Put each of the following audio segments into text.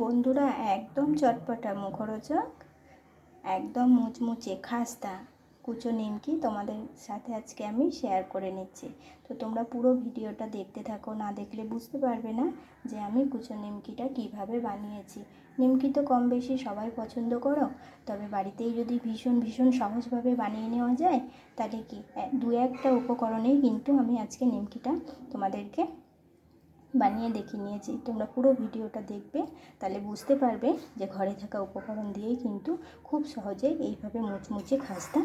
বন্ধুরা, একদম চটপটা মুখরোচক, একদম মুচমুচে খাস্তা। কুচো নিমকি তোমাদের সাথে আজকে আমি শেয়ার করে নিচ্ছি। তো তোমরা পুরো ভিডিওটা দেখতে থাকো, না দেখলে বুঝতে পারবে না যে আমি কুচো নিমকিটা কীভাবে বানিয়েছি। নিমকি তো কম বেশি সবাই পছন্দ করো, তবে বাড়িতেই যদি ভীষণ ভীষণ সহজভাবে বানিয়ে নেওয়া যায়, তাহলে কি? দু একটা উপকরণেই কিন্তু আমি আজকে নিমকিটা তোমাদেরকে বানিয়ে দেখিয়ে নিয়েছি। তোমরা পুরো ভিডিওটা দেখবে, তাহলে বুঝতে পারবে যে ঘরে থাকা উপকরণ দিয়েই কিন্তু খুব সহজেই এইভাবে মুচমুচে খাস্তা।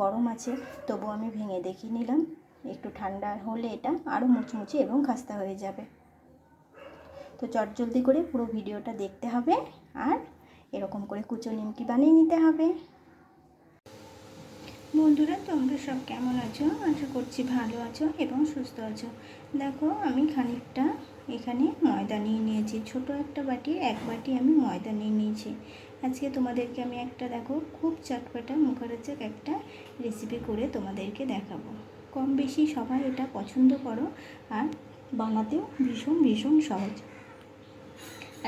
গরম আছে তবু আমি ভেঙে দেখিয়ে নিলাম। একটু ঠান্ডা হলে এটা আরও মুচমুচে এবং খাস্তা হয়ে যাবে। তো চটজলদি করে পুরো ভিডিওটা দেখতে হবে আর এরকম করে কুচো নিমকি বানিয়ে নিতে হবে। বন্ধুরা তোমরা সব কেমন আছো? আশা করছি ভালো আছো এবং সুস্থ আছো। দেখো, আমি খানিকটা এখানে ময়দা নিয়ে নিয়েছি। ছোট একটা বাটির এক বাটি আমি ময়দা নিয়ে নিয়েছি। আজকে তোমাদেরকে আমি একটা, দেখো, খুব চটপটা মুখরোচক একটা রেসিপি করে তোমাদেরকে দেখাবো। কম বেশি সবাই এটা পছন্দ করো, আর বানাতেও ভীষণ ভীষণ সহজ।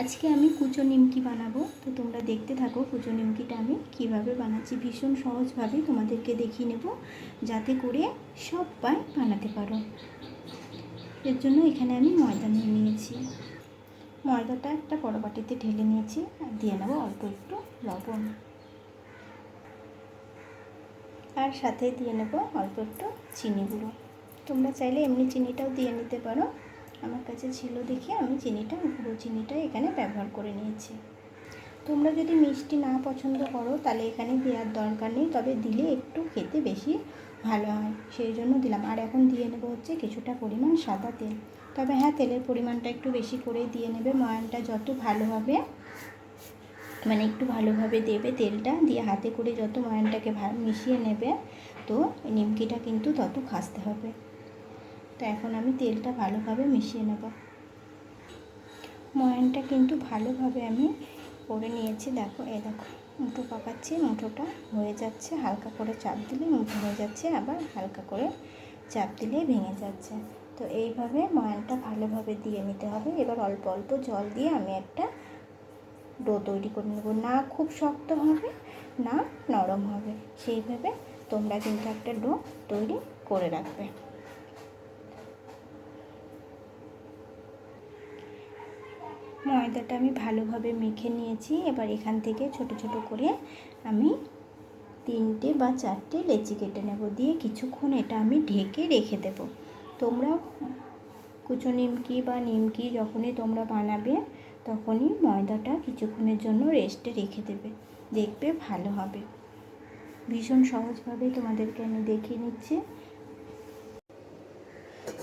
আজকে আমি কুচো নিমকি বানাবো। তো তোমরা দেখতে থাকো কুচো নিমকিটা আমি কীভাবে বানাচ্ছি। ভীষণ সহজভাবে তোমাদেরকে দেখিয়ে নেব, যাতে করে সবাই বানাতে পারো। এর জন্য এখানে আমি ময়দা নিয়ে নিয়েছি। ময়দাটা একটা বড় বাটিতে ঢেলে নিয়েছি। আর দিয়ে নেব অল্প একটু লবণ। আর সাথে দিয়ে নেব অল্প একটু চিনি গুঁড়ো তোমরা চাইলে এমনি চিনিটাও দিয়ে নিতে পারো। আমার কাছে ছিল দেখে আমি চিনিটা, গুঁড়ো চিনিটা এখানে ব্যবহার করে নিয়েছি। তোমরা যদি মিষ্টি না পছন্দ করো, তাহলে এখানে দেওয়ার দরকার নেই, তবে দিলে একটু খেতে বেশি ভালো হয়। সেই জন্য দিলাম। আর এখন দিয়ে নেব হচ্ছে কিছুটা পরিমাণ সাদা তেল। তবে হ্যাঁ তেলের পরিমাণটা একটু বেশি করে দিয়ে নেবে। ময়ানটা যত ভালো হবে মানে একটু ভালোভাবে দেবে তেলটা, দিয়ে হাতে করে যত ময়ানটাকে মিশিয়ে নেবে, তো নিমকিটা কিন্তু তত খাসতে হবে। তো এখন আমি তেলটা ভালোভাবে মিশিয়ে নেব। ময়ানটা কিন্তু ভালোভাবে আমি করে নিয়েছি। দেখো এ দেখো, মুঠো পাকাচ্ছি, মুঠোটা হয়ে যাচ্ছে। হালকা করে চাপ দিলে মুঠো হয়ে যাচ্ছে, আবার হালকা করে চাপ দিলে ভেঙে যাচ্ছে। তো এইভাবে ময়ানটা ভালোভাবে দিয়ে নিতে হবে। এবার অল্প অল্প জল দিয়ে আমি একটা ডো তৈরি করে নেব। না খুব শক্ত হবে, না নরম হবে। সেইভাবে তোমরা কিন্তু একটা ডো তৈরি করে রাখবে। ময়দাটা আমি ভালোভাবে মেখে নিয়েছি। এবার এখান থেকে ছোট ছোট করে আমি তিনটে বা চারটে লেচি কেটে নেব। দিয়ে কিছুক্ষণ এটা আমি ঢেকে রেখে দেব। তোমরা কুচো নিমকি বা নিমকি যখনই তোমরা বানাবে, তখনই ময়দাটা কিছুক্ষণের জন্য রেস্টে রেখে দেবে। দেখবে ভালো হবে। ভীষণ সহজভাবে তোমাদেরকে আমি দেখিয়ে নিচ্ছি।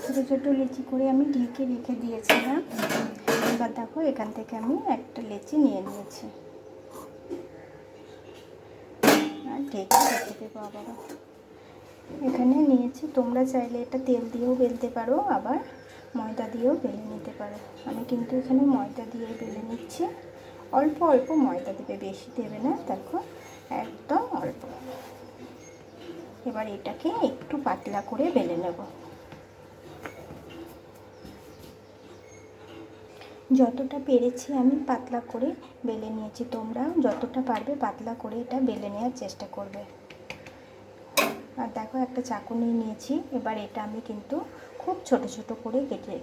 ছোটো ছোটো লিচি করে আমি ঢেকে রেখে দিয়েছিলাম। এবার দেখো এখান থেকে আমি একটা লেচি নিয়ে নিয়েছি। আর ঢেকে রেখে দেবো আবারও। এখানে নিয়েছি, তোমরা চাইলে এটা তেল দিয়েও বেলতে পারো, আবার ময়দা দিয়েও বেলে নিতে পারো। আমি কিন্তু এখানে ময়দা দিয়ে বেলে নিচ্ছি। অল্প অল্প ময়দা দেবে, বেশি দেবে না, দেখো একদম অল্প। এবার এটাকে একটু পাতলা করে বেলে নেব। যতটা পেরেছি আমি পাতলা করে বেলে নিয়েছি। তোমরা যতটা পারবে পাতলা করে এটা বেলে নেওয়ার চেষ্টা করবে। আর দেখো একটা চাকু নিয়ে নিয়েছি। এবার এটা আমি কিন্তু খুব ছোট ছোট করে কেটে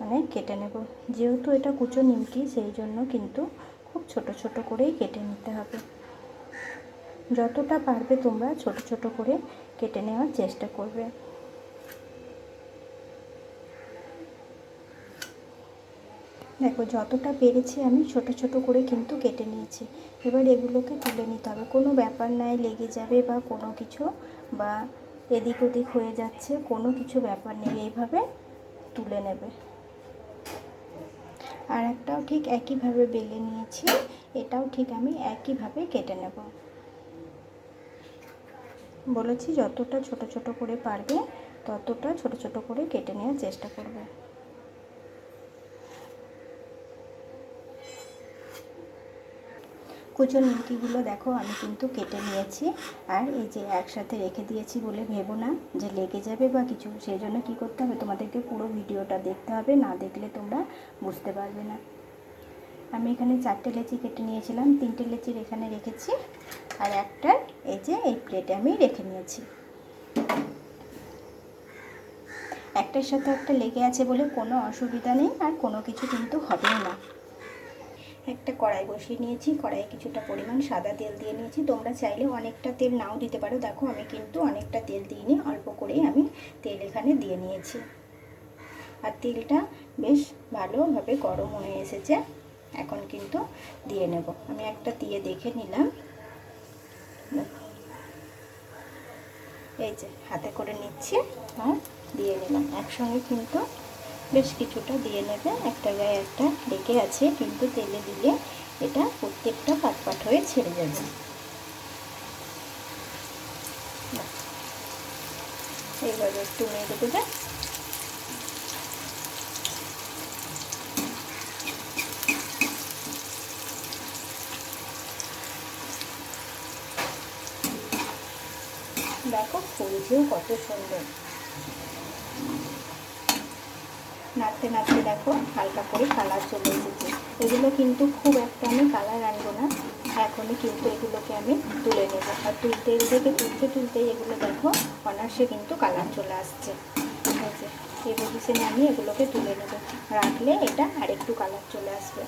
মানে কেটে নেব। যেহেতু এটা কুচো নিমকি, সেই জন্য কিন্তু খুব ছোট ছোট করেই কেটে নিতে হবে। যতটা পারবে তোমরা ছোট ছোট করে কেটে নেওয়ার চেষ্টা করবে। দেখো, যতটা পেরেছি আমি ছোট ছোট করে কিন্তু কেটে নিয়েছি। এবার এগুলোকে তুলে নিতে হবে। কোনো ব্যাপার নাই, লেগে যাবে বা কোনো কিছু বা এদিক ওদিক হয়ে যাচ্ছে, কোনো কিছু ব্যাপার নেই, এইভাবে তুলে নেবে। আর একটাও ঠিক একইভাবে বেলে নিয়েছি, এটাও ঠিক আমি একইভাবে কেটে নেব। বলেছি, যতটা ছোট ছোট করে পারবে, ততটা ছোট ছোট করে কেটে নেওয়ার চেষ্টা করবে। কুচো নিমকিগুলো দেখো, আমি কিন্তু কেটে নিয়েছি। আর এই যে একসাথে রেখে দিয়েছি বলে ভেবো না যে লেগে যাবে বা কিছু। সেই জন্য কী করতে হবে? তোমাদেরকে পুরো ভিডিওটা দেখতে হবে, না দেখলে তোমরা বুঝতে পারবে না। আমি এখানে চারটে লেচি কেটে নিয়েছিলাম, তিনটে লেচির এখানে রেখেছি। আর একটা এই যে এই প্লেটে আমি রেখে নিয়েছি। একটার সাথে একটা লেগে আছে বলে কোনো অসুবিধা নেই, আর কোনো কিছু কিন্তু হবেও না। একটা কড়াই বসিয়ে নিয়েছি, কড়াইয়ে কিছুটা পরিমাণ সাদা তেল দিয়ে নিয়েছি। তোমরা চাইলে অনেকটা তেল নাও দিতে পারো। দেখো, আমি কিন্তু অনেকটা তেল দিইনি, অল্প করেই আমি তেল এখানে দিয়ে নিয়েছি। আর তেলটা বেশ ভালোভাবে গরম হয়ে এসেছে, এখন কিন্তু দিয়ে নেব। আমি একটা দিয়ে দেখে নিলাম। এই যে, হাতে করে নিচ্ছি আর দিয়ে নিলাম। একসঙ্গে কিন্তু বেশ কিছুটা দিয়ে নেবে। একটা গায়ে একটা লেগে আছে কিন্তু তেলে দিলে এটা প্রত্যেকটা পাট পাট হয়ে ছেড়ে যাবে। এইভাবে একটু নেড়ে দেবে। দেখো ফুলছেও কত সুন্দর। নাড়তে নাড়তে দেখো হালকা করে কালার চলে এসেছে। এগুলো কিন্তু খুব একটা আমি কালার আনব না। এখনই কিন্তু এগুলোকে আমি তুলে নেব। আর তুলতে থেকে তুলতে তুলতে এগুলো দেখো অনার্সে কিন্তু কালার চলে আসছে। ঠিক আছে এই পজিশনে আমি এগুলোকে তুলে নেব। রাখলে এটা আরেকটু কালার চলে আসবে।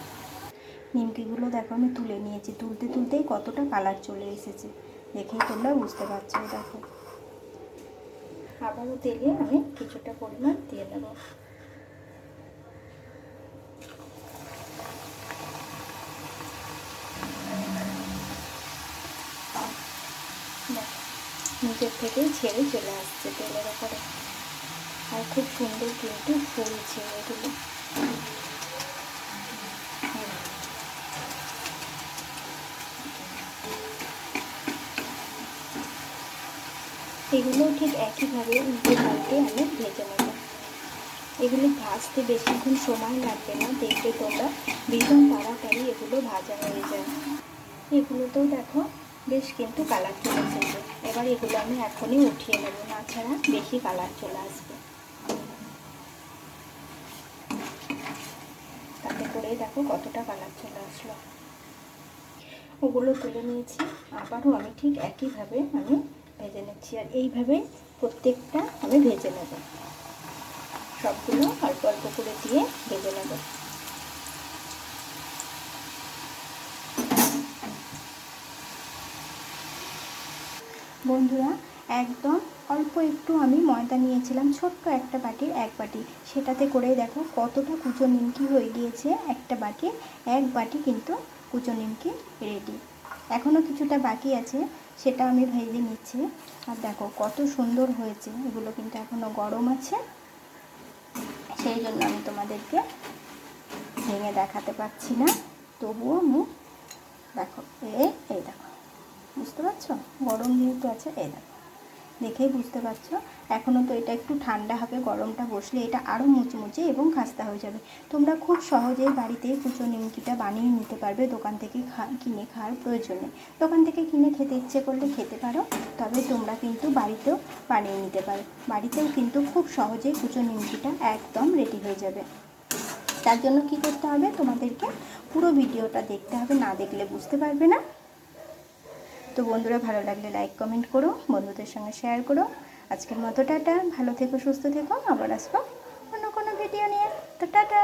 নিমকিগুলো দেখো আমি তুলে নিয়েছি। তুলতে, তুলতেই কতটা কালার চলে এসেছে। দেখেই তোমরা বুঝতে পারছ, দেখো। আবারও তেলে আমি কিছুটা পরিমাণ দিয়ে দেবো। নিজের থেকেই ছেড়ে চলে আসছে তেলের ওপরে। আর খুব সুন্দর কিন্তু ফুলছে এগুলো। এগুলো ঠিক একইভাবে উল্টে পাল্টে আমি ভেজে নেব। এগুলো ভাজতে বেশিক্ষণ সময় লাগবে না, দেখবে তোমরা ভীষণ তাড়াতাড়ি এগুলো ভাজা হয়ে যায়। এগুলোতেও দেখো বেশ কিন্তু কালার চলে এসেছে। এবার এগুলো আমি এখনই উঠিয়ে নেব না ছাড়া বেশি কালার চলে আসবে। তাতে করে দেখো কতটা কালার চলে আসলো। ওগুলো তুলে নিয়েছি, আবারও আমি ঠিক একইভাবে আমি ভেজে নিচ্ছি, আর এইভাবে প্রত্যেকটা আমি ভেজে নেব। সবগুলো অল্প অল্প করে দিয়ে ভেজে নেব। বন্ধুরা, একদম অল্প একটু আমি ময়দা নিয়েছিলাম, ছোট্ট একটা বাটির এক বাটি। সেটাতে করে দেখো কতটা কুচো নিমকি হয়ে গিয়েছে, একটা বাটি, এক বাটি কিন্তু কুচো নিমকি রেডি। এখনও কিছুটা বাকি আছে, সেটা আমি ভেজে নিচ্ছি। আর দেখো কত সুন্দর হয়েছে, এগুলো কিন্তু এখনও গরম আছে। সেই জন্য আমি তোমাদেরকে ভেঙে দেখাতে পারছি না, তবুও আমি দেখো, এই এই দেখো। বুঝতে পারছ? গরম যেহেতু আছে, এই দেখো। দেখেই বুঝতে পারছ? এখনও তো এটা একটু ঠান্ডা হবে, গরমটা বসলে এটা আরও মুচমুচে এবং খাস্তা হয়ে যাবে। তোমরা খুব সহজেই বাড়িতে কুচো নিমকিটা বানিয়ে নিতে পারবে দোকান থেকে কিনে খাওয়ার প্রয়োজন নেই। দোকান থেকে কিনে খেতে ইচ্ছে করলে খেতে পারো, তবে তোমরা কিন্তু বাড়িতেও বানিয়ে নিতে পারো। বাড়িতেও কিন্তু খুব সহজেই কুচো নিমকিটা একদম রেডি হয়ে যাবে। তার জন্য কি করতে হবে? তোমাদেরকে পুরো ভিডিওটা দেখতে হবে, না দেখলে বুঝতে পারবে না। তো বন্ধুরা, ভালো লাগলে লাইক কমেন্ট করো, বন্ধুদের সঙ্গে শেয়ার করো। আজকের মতো টাটা, ভালো থেকো, সুস্থ থেকো। আবার আসব অন্য কোনো ভিডিও নিয়ে। তো টাটা!